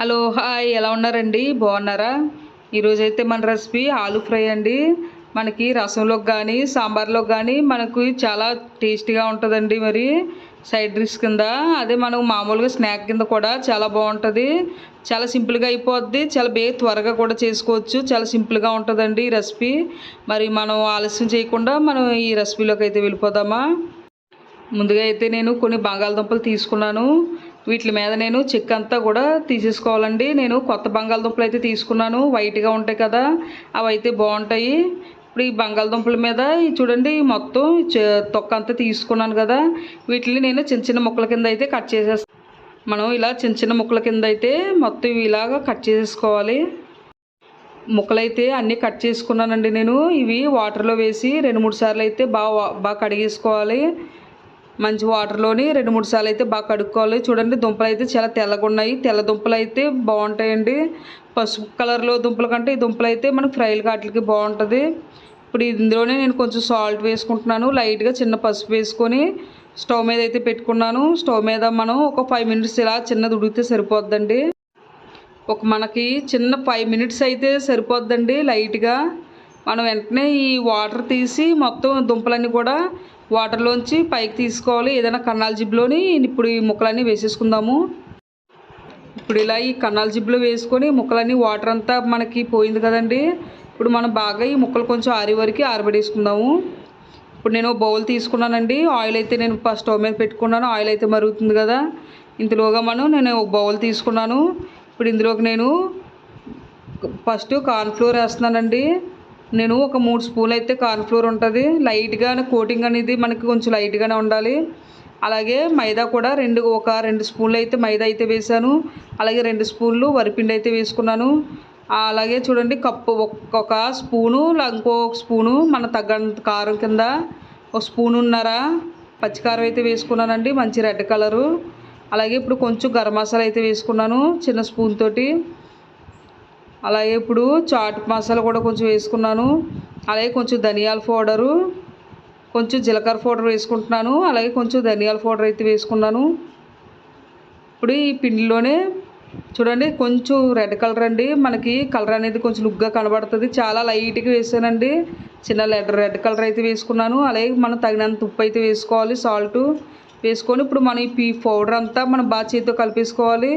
Hello hi. ఎలా ఉన్నారండి? బాగున్నారా? ఈరోజు అయితే మన రెసిపీ ఆలు ఫ్రై అండి. మనకి రసంలోకి కానీ సాంబార్లోకి కానీ మనకు చాలా టేస్టీగా ఉంటుందండి మరి. సైడ్ డిష్ కింద. అదే మనం మామూలుగా స్నాక్ కింద కూడా చాలా బాగుంటుంది. చాలా సింపుల్గా అయిపోద్ది. చాలా బే త్వరగా కూడా చేసుకోవచ్చు. చాలా సింపుల్గా ఉంటుందండి ఈ రెసిపీ. మరి మనం ఆలస్యం చేయకుండా మనం ఈ రెసిపీలోకి అయితే వెళ్ళిపోదామా? ముందుగా అయితే నేను కొన్ని బంగాళదుంపలు తీసుకున్నాను. వీటి మీద నేను చెక్ అంతా కూడా తీసేసుకోవాలండి. నేను కొత్త బంగాళదుంపలు అయితే తీసుకున్నాను. వైట్గా ఉంటాయి కదా అవి అయితే బాగుంటాయి. ఇప్పుడు ఈ బంగాళదుంపల మీద చూడండి మొత్తం తొక్క అంతా తీసుకున్నాను కదా వీటిని నేను చిన్న చిన్న ముక్కల కింద అయితే కట్ చేసేస్తాను మనం ఇలా చిన్న చిన్న ముక్కల కింద అయితే మొత్తం ఇవి ఇలాగా కట్ చేసేసుకోవాలి. ముక్కలైతే అన్నీ కట్ చేసుకున్నానండి నేను. ఇవి వాటర్లో వేసి రెండు మూడు సార్లు అయితే బాగా బాగా కడిగేసుకోవాలి. మంచి వాటర్లోని రెండు మూడు సార్లు అయితే బాగా కడుక్కోవాలి. చూడండి దుంపలు అయితే చాలా తెల్లగా ఉన్నాయి తెల్ల దుంపలు అయితే బాగుంటాయండి. పసుపు కలర్లో దుంపల కంటే ఈ దుంపలు అయితే మనకు ఫ్రైలు కాట్లకి బాగుంటుంది. ఇప్పుడు ఇందులోనే నేను కొంచెం సాల్ట్ వేసుకుంటున్నాను. లైట్గా చిన్న పసుపు వేసుకొని స్టవ్ మీద అయితే పెట్టుకున్నాను. స్టవ్ మీద మనం ఒక ఫైవ్ మినిట్స్ ఇలా చిన్నది ఉడికితే సరిపోద్దండి. ఒక మనకి చిన్న ఫైవ్ మినిట్స్ అయితే సరిపోద్దండి లైట్గా. మనం వెంటనే ఈ వాటర్ తీసి మొత్తం దుంపలన్నీ కూడా వాటర్లోంచి పైకి తీసుకోవాలి. ఏదైనా కన్నాల జిబ్లోని ఇప్పుడు ఈ ముక్కలన్నీ వేసేసుకుందాము. ఇప్పుడు ఇలా ఈ కన్నాల జిబ్లో వేసుకొని ముక్కలన్నీ వాటర్ అంతా మనకి పోయింది కదండి. ఇప్పుడు మనం బాగా ఈ ముక్కలు కొంచెం ఆరి వరకు ఆరబడేసుకుందాము ఇప్పుడు నేను బౌల్ తీసుకున్నానండి. ఆయిల్ అయితే నేను ఫస్ట్ స్టవ్ మీద పెట్టుకున్నాను. ఆయిల్ అయితే మరుగుతుంది కదా. ఇంతలోగా మనం నేను ఒక బౌల్ తీసుకున్నాను. ఇప్పుడు ఇందులోకి నేను ఫస్ట్ కార్న్ఫ్లోర్ వేస్తున్నానండి. నేను ఒక మూడు స్పూన్లు అయితే కార్న్ఫ్లోర్ ఉంటుంది. లైట్గా కోటింగ్ అనేది మనకి కొంచెం లైట్గానే ఉండాలి. అలాగే మైదా కూడా రెండు ఒక రెండు స్పూన్లు అయితే మైదా అయితే వేసాను. అలాగే రెండు స్పూన్లు వరిపిండి అయితే వేసుకున్నాను. అలాగే చూడండి కప్పు ఒక్కొక్క స్పూను లా- ఇంకో స్పూను మన తగ్గంత కారం కింద ఒక స్పూన్ ఉన్నారా పచ్చికారం అయితే వేసుకున్నానండి. మంచి రెడ్ కలరు. అలాగే ఇప్పుడు కొంచెం గరం మసాలా అయితే వేసుకున్నాను చిన్న స్పూన్ తోటి. అలాగే ఇప్పుడు చాట్ మసాలా కూడా కొంచెం వేసుకున్నాను. అలాగే కొంచెం ధనియాల పౌడరు కొంచెం జీలకర్ర పౌడర్ వేసుకుంటున్నాను. అలాగే కొంచెం ధనియాల పౌడర్ అయితే వేసుకున్నాను. ఇప్పుడు ఈ పిండిలోనే చూడండి కొంచెం రెడ్ కలర్ అండి. మనకి కలర్ అనేది కొంచెం లుక్గా కనబడుతుంది. చాలా లైట్గా వేసానండి. చిన్న రెడ్ రెడ్ కలర్ అయితే వేసుకున్నాను. అలాగే మనం తగినంత ఉప్పు అయితే వేసుకోవాలి సాల్ట్ వేసుకొని. ఇప్పుడు మనం ఈ పౌడర్ అంతా మనం బాగా చేతితో కలిపేసుకోవాలి.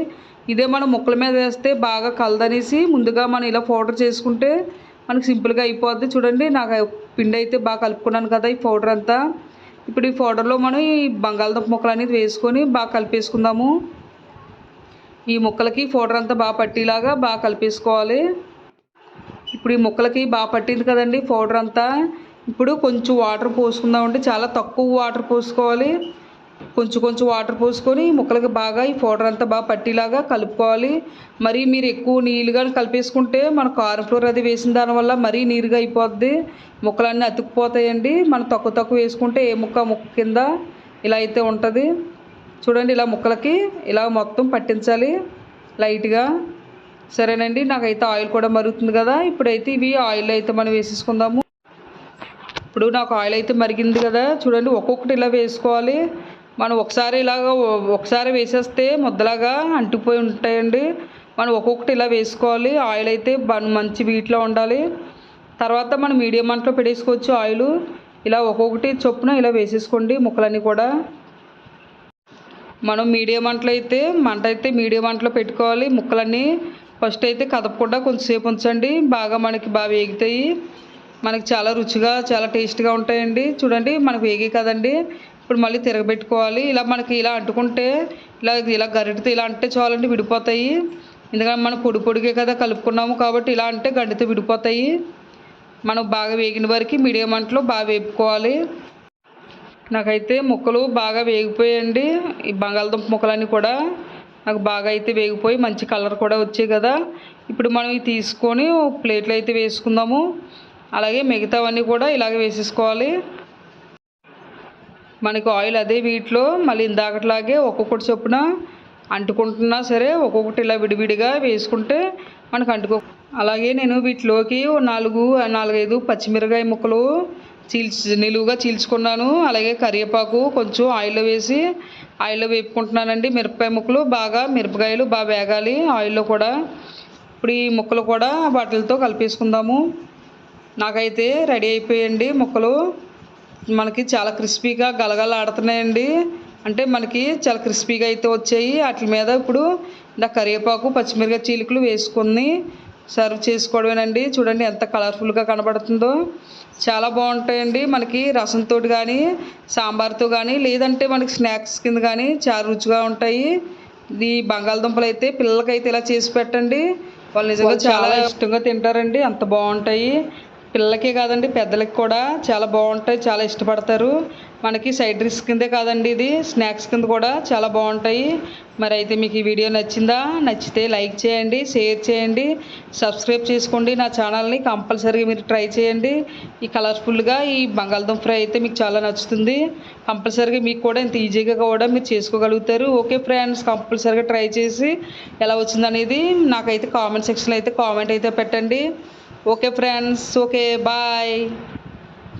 ఇదే మనం ముక్కల మీద వేస్తే బాగా కలదనేసి ముందుగా మనం ఇలా పౌడర్ చేసుకుంటే మనకు సింపుల్గా అయిపోద్ది. చూడండి నాకు పిండి అయితే బాగా కలుపుకున్నాను కదా ఈ పౌడర్ అంతా. ఇప్పుడు ఈ పౌడర్లో మనం ఈ బంగాళదుంప ముక్కలు అనేది వేసుకొని బాగా కలిపేసుకుందాము. ఈ ముక్కలకి పౌడర్ అంతా బాగా పట్టేలాగా బాగా కలిపేసుకోవాలి. ఇప్పుడు ఈ ముక్కలకి బాగా పట్టింది కదండి పౌడర్ అంతా. ఇప్పుడు కొంచెం వాటర్ పోసుకుందామంటే చాలా తక్కువ వాటర్ పోసుకోవాలి. కొంచెం కొంచెం వాటర్ పోసుకొని ముక్కలకి బాగా ఈ పౌడర్ అంతా బాగా పట్టేలాగా కలుపుకోవాలి. మరి మీరు ఎక్కువ నీళ్ళుగా కలిపేసుకుంటే మన కారం ఫ్లోర్ అది వేసిన దానివల్ల మరీ నీరుగా అయిపోద్ది. ముక్కలన్నీ అతుక్కుపోతాయండి. మనం తక్కువ తక్కువ వేసుకుంటే ఏ ముక్క ముక్క కింద ఇలా అయితే ఉంటుంది. చూడండి ఇలా ముక్కలకి ఇలా మొత్తం పట్టించాలి లైట్గా. సరేనండి నాకైతే ఆయిల్ కూడా మరుగుతుంది కదా. ఇప్పుడైతే ఇవి ఆయిల్ అయితే మనం వేసేసుకుందాము. ఇప్పుడు నాకు ఆయిల్ అయితే మరిగింది కదా. చూడండి ఒక్కొక్కటి ఇలా వేసుకోవాలి. మనం ఒకసారి ఇలాగ ఒకసారి వేసేస్తే ముద్దలాగా అంటుకుపోయి ఉంటాయండి. మనం ఒక్కొక్కటి ఇలా వేసుకోవాలి. ఆయిల్ అయితే మంచి వీటిలో ఉండాలి. తర్వాత మనం మీడియం మంటలో పెట్టేసుకోవచ్చు ఆయిల్. ఇలా ఒక్కొక్కటి చొప్పున ఇలా వేసేసుకోండి ముక్కలన్నీ కూడా. మనం మీడియం మంటలో అయితే మంట అయితే మీడియం మంటలో పెట్టుకోవాలి ముక్కలన్నీ. ఫస్ట్ అయితే కదపకుండా కొంచెంసేపు ఉంచండి. బాగా మనకి బాగా వేగుతాయి. మనకి చాలా రుచిగా చాలా టేస్ట్గా ఉంటాయండి. చూడండి మనకు వేగే కదండి. ఇప్పుడు మళ్ళీ తిరగబెట్టుకోవాలి. ఇలా మనకి ఇలా అంటుకుంటే ఇలా ఇలా గరిటతో ఇలా అంటే చాలండి విడిపోతాయి. ఎందుకంటే మనం పొడి పొడిగే కదా కలుపుకున్నాము కాబట్టి ఇలా అంటే గడ్డితో విడిపోతాయి. మనం బాగా వేగిన వరకు మీడియం అంటలో బాగా వేపుకోవాలి. నాకైతే ముక్కలు బాగా వేగిపోయాయండి. ఈ బంగాళదుంప ముక్కలన్నీ కూడా నాకు బాగా అయితే వేగిపోయి మంచి కలర్ కూడా వచ్చాయి కదా. ఇప్పుడు మనం ఇవి తీసుకొని ప్లేట్లు అయితే వేసుకుందాము. అలాగే మిగతావన్నీ కూడా ఇలాగే వేసేసుకోవాలి. మనకి ఆయిల్ అదే వీటిలో మళ్ళీ ఇందాకట్లాగే ఒక్కొక్కటి చొప్పున అంటుకుంటున్నా సరే ఒక్కొక్కటి ఇలా విడివిడిగా వేసుకుంటే మనకు అంటుకో అలాగే నేను వీటిలోకి నాలుగు నాలుగైదు పచ్చిమిరకాయ ముక్కలు చీల్చి నిలువుగా చీల్చుకున్నాను. అలాగే కరివేపాకు కొంచెం ఆయిల్లో వేసి ఆయిల్లో వేపుకుంటున్నానండి. మిరపకాయ ముక్కలు బాగా మిరపకాయలు బాగా వేగాలి. ఆయిల్లో కూడా ఇప్పుడు ఈ ముక్కలు కూడా వాటితో కలిపేసుకుందాము. నాకైతే రెడీ అయిపోయాయండి ముక్కలు. మనకి చాలా క్రిస్పీగా గలగల ఆడుతున్నాయండి. అంటే మనకి చాలా క్రిస్పీగా అయితే వచ్చాయి. వాటి మీద ఇప్పుడు ఇందా కరివేపాకు పచ్చిమిరపకాయ చీలికలు వేసుకొని సర్వ్ చేసుకోవడమేనండి. చూడండి ఎంత కలర్ఫుల్గా కనబడుతుందో. చాలా బాగుంటాయండి. మనకి రసంతో కానీ సాంబార్తో కానీ లేదంటే మనకి స్నాక్స్ కింద కానీ చాలా రుచిగా ఉంటాయి. ఈ బంగాళదుంపలు అయితే పిల్లలకైతే ఇలా చేసి పెట్టండి. వాళ్ళు నిజంగా చాలా ఇష్టంగా తింటారండి. అంత బాగుంటాయి. పిల్లలకే కాదండి పెద్దలకి కూడా చాలా బాగుంటాయి చాలా ఇష్టపడతారు. మనకి సైడ్ డిష్ కిందే కాదండి ఇది స్నాక్స్ కింద కూడా చాలా బాగుంటాయి. మరి అయితే మీకు ఈ వీడియో నచ్చిందా నచ్చితే లైక్ చేయండి షేర్ చేయండి సబ్స్క్రైబ్ చేసుకోండి నా ఛానల్ని కంపల్సరీగా మీరు ట్రై చేయండి. ఈ కలర్ఫుల్గా ఈ బంగాళదుంప ఫ్రై అయితే మీకు చాలా నచ్చుతుంది. కంపల్సరీగా మీకు కూడా ఇంత ఈజీగా కూడా మీరు చేసుకోగలుగుతారు. ఓకే ఫ్రెండ్స్ కంపల్సరీగా ట్రై చేసి ఎలా వచ్చిందనేది నాకైతే కామెంట్ సెక్షన్లో అయితే కామెంట్ అయితే పెట్టండి. Okay friends okay bye